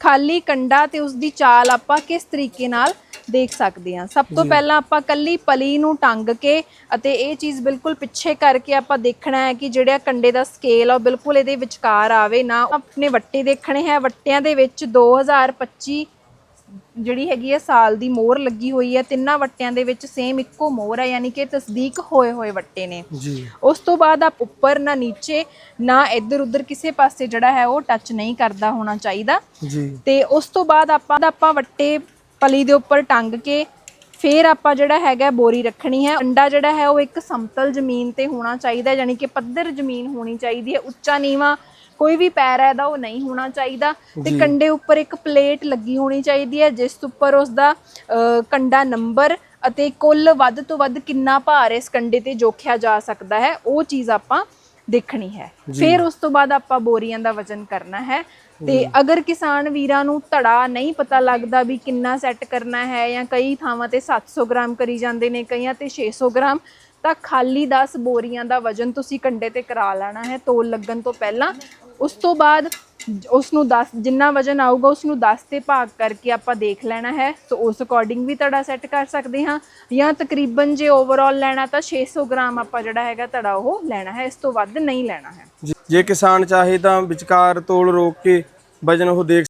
ਖਾਲੀ ਕੰਡਾ ਤੇ ਉਸ ਦੀ ਚਾਲ ਆਪਾਂ ਕਿਸ ਤਰੀਕੇ ਨਾਲ ਦੇਖ ਸਕਦੇ ਹਾਂ? ਸਭ ਤੋਂ ਪਹਿਲਾਂ ਆਪਾਂ ਕੱਲੀ ਪਲੀ ਨੂੰ ਟੰਗ ਕੇ ਅਤੇ ਇਹ ਚੀਜ਼ ਬਿਲਕੁਲ ਪਿੱਛੇ ਕਰਕੇ ਆਪਾਂ ਦੇਖਣਾ ਹੈ ਕਿ ਜਿਹੜਾ ਕੰਡੇ ਦਾ ਸਕੇਲ ਆ ਉਹ ਬਿਲਕੁਲ ਇਹਦੇ ਵਿਚਕਾਰ ਆਵੇ ਨਾ ਆਪਣੇ ਵੱਟੇ ਦੇਖਣੇ ਹੈ। ਵੱਟਿਆਂ ਦੇ ਵਿੱਚ 2025 ਜਿਹੜੀ ਹੈਗੀ ਹੈ ਸਾਲ ਦੀ ਮੋਹਰ ਲੱਗੀ ਹੋਈ ਹੈ ਤਿੰਨਾਂ ਵੱਟਿਆਂ ਦੇ ਵਿੱਚ ਸੇਮ ਇੱਕੋ ਮੋਹਰ ਹੈ ਯਾਨੀ ਕਿ ਤਸਦੀਕ ਹੋਏ ਹੋਏ ਵੱਟੇ ਨੇ। ਜੀ। ਉਸ ਤੋਂ ਬਾਅਦ ਆਪ ਉੱਪਰ ਨਾ ਨੀਚੇ ਨਾ ਇੱਧਰ ਉੱਧਰ ਕਿਸੇ ਪਾਸੇ ਜਿਹੜਾ ਹੈ ਉਹ ਟੱਚ ਨਹੀਂ ਕਰਦਾ ਹੋਣਾ ਚਾਹੀਦਾ। ਜੀ। ਤੇ ਉਸ ਤੋਂ ਬਾਅਦ ਆਪਾਂ ਆਪਾਂ ਵੱਟੇ ਪਲੀ ਦੇ ਉੱਪਰ ਟੰਗ ਕੇ ਫੇਰ ਆਪਾਂ ਜਿਹੜਾ ਹੈਗਾ ਬੋਰੀ ਰੱਖਣੀ ਹੈ। ਅੰਡਾ ਜਿਹੜਾ ਹੈ ਉਹ ਇੱਕ ਸਮਤਲ ਜ਼ਮੀਨ ਤੇ ਹੋਣਾ ਚਾਹੀਦਾ ਯਾਨੀ ਕਿ ਪੱਧਰ ਜ਼ਮੀਨ ਹੋਣੀ ਚਾਹੀਦੀ ਹੈ ਉੱਚਾ ਨੀਵਾ ਕੋਈ ਵੀ ਪੈਰ ਹੈ ਇਹਦਾ ਉਹ ਨਹੀਂ ਹੋਣਾ ਚਾਹੀਦਾ ਤੇ। ਕੰਡੇ ਉੱਪਰ ਇੱਕ ਪਲੇਟ ਲੱਗੀ ਹੋਣੀ ਚਾਹੀਦੀ ਹੈ ਜਿਸ ਉੱਪਰ ਉਸ ਦਾ ਕੰਡਾ ਨੰਬਰ ਅਤੇ ਕੁੱਲ ਵੱਧ ਤੋਂ ਵੱਧ ਕਿੰਨਾ ਭਾਰ ਇਸ ਕੰਡੇ ਤੇ ਜੋਖਿਆ ਜਾ ਸਕਦਾ ਹੈ ਉਹ ਚੀਜ਼ ਆਪਾਂ ਦੇਖਣੀ ਹੈ। ਫਿਰ ਉਸ ਤੋਂ ਬਾਅਦ ਆਪਾਂ ਬੋਰੀਆਂ ਦਾ ਵਜ਼ਨ ਕਰਨਾ ਹੈ। ਤੇ ਅਗਰ ਕਿਸਾਨ ਵੀਰਾਂ ਨੂੰ ਧੜਾ ਨਹੀਂ ਪਤਾ ਲੱਗਦਾ ਵੀ ਕਿੰਨਾ ਸੈੱਟ ਕਰਨਾ ਹੈ ਜਾਂ ਕਈ ਥਾਵਾਂ ਤੇ 700 ਗ੍ਰਾਮ ਕਰੀ ਜਾਂਦੇ ਨੇ ਕਈਆਂ ਤੇ 600 ਗ੍ਰਾਮ ਤਾਂ ਖਾਲੀ 10 ਬੋਰੀਆਂ ਦਾ ਵਜ਼ਨ ਤੁਸੀਂ ਕੰਡੇ ਤੇ ਕਰਾ ਲੈਣਾ ਹੈ ਤੋਲ ਲੱਗਣ ਤੋਂ ਪਹਿਲਾਂ। ਉਸ ਤੋਂ ਬਾਅਦ ਉਸ ਨੂੰ 10 ਜਿੰਨਾ ਵਜ਼ਨ ਆਊਗਾ ਉਸ ਨੂੰ 10 ਤੇ ਭਾਗ ਕਰਕੇ ਆਪਾਂ ਦੇਖ ਲੈਣਾ ਹੈ। ਸੋ ਉਸ ਅਕੋਰਡਿੰਗ ਵੀ ਧੜਾ ਸੈੱਟ ਕਰ ਸਕਦੇ ਹਾਂ। ਜਾਂ ਤਕਰੀਬਨ ਜੇ ਓਵਰਆਲ ਲੈਣਾ ਤਾਂ 600 ਗ੍ਰਾਮ ਆਪਾਂ ਜਿਹੜਾ ਹੈਗਾ ਧੜਾ ਉਹ ਲੈਣਾ ਹੈ। ਇਸ ਤੋਂ ਵੱਧ ਨਹੀਂ ਲੈਣਾ ਹੈ। ਜੇ ਕਿਸਾਨ ਚਾਹੇ ਤਾਂ ਵਿਚਕਾਰ ਤੋਲ ਰੋਕ ਕੇ ਵਜਨ ਉਹ ਦੇਖ